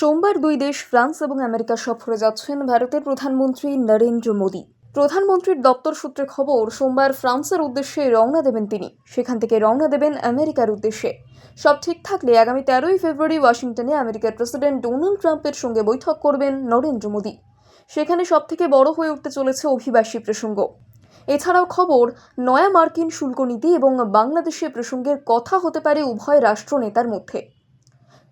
সোমবার দুই দেশ, ফ্রান্স এবং আমেরিকা সফরে যাচ্ছেন ভারতের প্রধানমন্ত্রী নরেন্দ্র মোদী। প্রধানমন্ত্রীর দপ্তর সূত্রে খবর, সোমবার ফ্রান্সের উদ্দেশ্যে রওনা দেবেন তিনি। সেখান থেকে রওনা দেবেন আমেরিকার উদ্দেশ্যে। সব ঠিক থাকলে আগামী তেরোই ফেব্রুয়ারি ওয়াশিংটনে আমেরিকার প্রেসিডেন্ট ডোনাল্ড ট্রাম্পের সঙ্গে বৈঠক করবেন নরেন্দ্র মোদী। সেখানে সবথেকে বড় হয়ে উঠতে চলেছে অভিবাসী প্রসঙ্গ। এছাড়াও খবর, নয়া মার্কিন শুল্ক নীতি এবং বাংলাদেশের প্রসঙ্গের কথা হতে পারে উভয় রাষ্ট্রনেতার মধ্যে।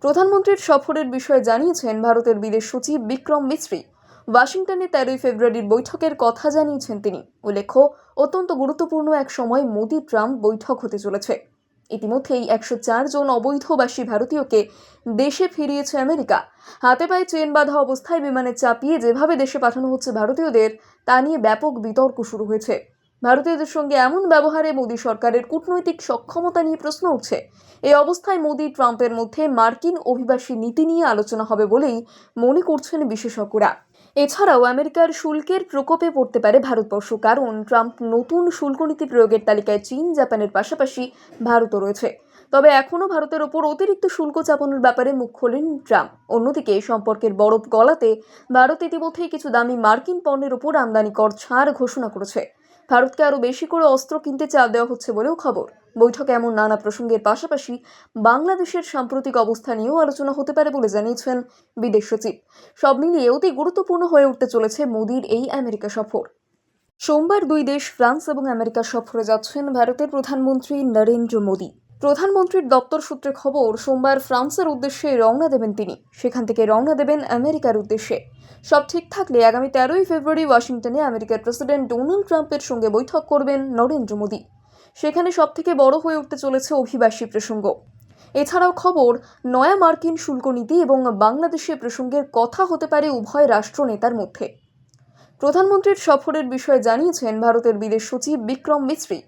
প্রধানমন্ত্রীর সফরের বিষয়ে জানিয়েছেন ভারতের বিদেশ সচিব বিক্রম মিশ্রী ওয়াশিংটনে তেরোই ফেব্রুয়ারির বৈঠকের কথা জানিয়েছেন তিনি। উল্লেখ্য, অত্যন্ত গুরুত্বপূর্ণ এক সময় মোদি ট্রাম্প বৈঠক হতে চলেছে। ইতিমধ্যেই একশো চার জন অবৈধবাসী ভারতীয়কে দেশে ফিরিয়েছে আমেরিকা। হাতে পায়ে চেন বাঁধা অবস্থায় বিমানে চাপিয়ে যেভাবে দেশে পাঠানো হচ্ছে ভারতীয়দের, তা নিয়ে ব্যাপক বিতর্ক শুরু হয়েছে। ভারতীয়দের সঙ্গে এমন ব্যবহারে মোদী সরকারের কূটনৈতিক সক্ষমতা নিয়ে প্রশ্ন উঠছে। এই অবস্থায় মোদি ট্রাম্পের মধ্যে মার্কিন অভিবাসী নীতি নিয়ে আলোচনা হবে বলেই মনে করছেন বিশেষজ্ঞরা। এছাড়াও আমেরিকার শুল্কের প্রকোপে পড়তে পারে ভারতবর্ষ, কারণ ট্রাম্প নতুন শুল্ক নীতি প্রয়োগের তালিকায় চীন, জাপানের পাশাপাশি ভারতও রয়েছে। তবে এখনও ভারতের ওপর অতিরিক্ত শুল্ক চাপানোর ব্যাপারে মুখ খোলেন ট্রাম্প। অন্যদিকে এই সম্পর্কের বরফ গলাতে ভারত ইতিমধ্যেই কিছু দামি মার্কিন পণ্যের ওপর আমদানি কর ছাড় ঘোষণা করেছে। ভারতকে আরও বেশি করে অস্ত্র কিনতে চাপ দেওয়া হচ্ছে বলেও খবর। বৈঠকে এমন নানা প্রসঙ্গের পাশাপাশি বাংলাদেশের সাম্প্রতিক অবস্থা নিয়েও আলোচনা হতে পারে বলে জানিয়েছেন বিদেশ সচিব। সব মিলিয়ে অতি গুরুত্বপূর্ণ হয়ে উঠতে চলেছে মোদীর এই আমেরিকা সফর। সোমবার দুই দেশ ফ্রান্স এবং আমেরিকা সফরে যাচ্ছেন ভারতের প্রধানমন্ত্রী নরেন্দ্র মোদী। প্রধানমন্ত্রীর দপ্তর সূত্রে খবর, সোমবার ফ্রান্সের উদ্দেশ্যে রওনা দেবেন তিনি। সেখান থেকে রওনা দেবেন আমেরিকার উদ্দেশ্যে। সব ঠিক থাকলে আগামী তেরোই ফেব্রুয়ারি ওয়াশিংটনে আমেরিকার প্রেসিডেন্ট ডোনাল্ড ট্রাম্পের সঙ্গে বৈঠক করবেন নরেন্দ্র মোদী। সেখানে সবথেকে বড় হয়ে উঠতে চলেছে অভিবাসী প্রসঙ্গ। এছাড়াও খবর, নয়া মার্কিন শুল্ক নীতি এবং বাংলাদেশের প্রসঙ্গের কথা হতে পারে উভয় রাষ্ট্রনেতার মধ্যে। প্রধানমন্ত্রীর সফরের বিষয়ে জানিয়েছেন ভারতের বিদেশ সচিব বিক্রম মিশ্রি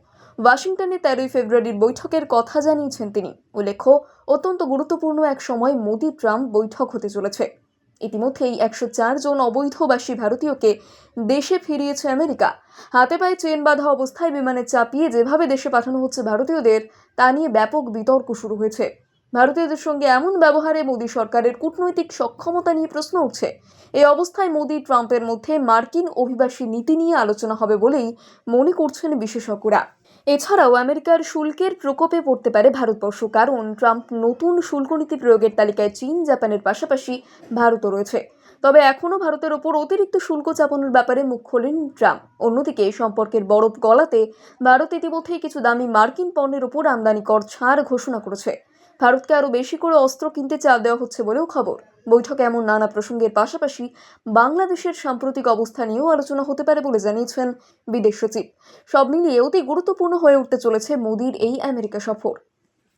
ওয়াশিংটনে তেরোই ফেব্রুয়ারির বৈঠকের কথা জানিয়েছেন তিনি। উল্লেখ্য, অত্যন্ত গুরুত্বপূর্ণ এক সময় মোদি ট্রাম্প বৈঠক হতে চলেছে। ইতিমধ্যেই একশো চার জন অবৈধবাসী ভারতীয়কে দেশে ফিরিয়েছে আমেরিকা। হাতে পায়ে চেন বাঁধা অবস্থায় বিমানে চাপিয়ে যেভাবে দেশে পাঠানো হচ্ছে ভারতীয়দের, তা নিয়ে ব্যাপক বিতর্ক শুরু হয়েছে। ভারতীয়দের সঙ্গে এমন ব্যবহারে মোদী সরকারের কূটনৈতিক সক্ষমতা নিয়ে প্রশ্ন উঠছে। এই অবস্থায় মোদি ট্রাম্পের মধ্যে মার্কিন অভিবাসী নীতি নিয়ে আলোচনা হবে বলেই মনে করছেন বিশেষজ্ঞরা। এছাড়াও আমেরিকার শুল্কের প্রকোপে পড়তে পারে ভারতবর্ষ, কারণ ট্রাম্প নতুন শুল্ক নীতি প্রয়োগের তালিকায় চীন, জাপানের পাশাপাশি ভারতও রয়েছে। তবে এখনও ভারতের ওপর অতিরিক্ত শুল্ক চাপানোর ব্যাপারে মুখ খোলেন ট্রাম্প। অন্যদিকে সম্পর্কের বরফ গলাতে ভারত ইতিমধ্যেই কিছু দামি মার্কিন পণ্যের ওপর আমদানি কর ছাড় ঘোষণা করেছে। ভারতকে আরও বেশি করে অস্ত্র কিনতে চাপ দেওয়া হচ্ছে বলেও খবর। বৈঠকে এমন নানা প্রসঙ্গের পাশাপাশি বাংলাদেশের সাম্প্রতিক অবস্থা নিয়েও আলোচনা হতে পারে বলে জানিয়েছেন বিদেশ সচিব। সব মিলিয়ে অতি গুরুত্বপূর্ণ হয়ে উঠতে চলেছে মোদির এই আমেরিকা সফর।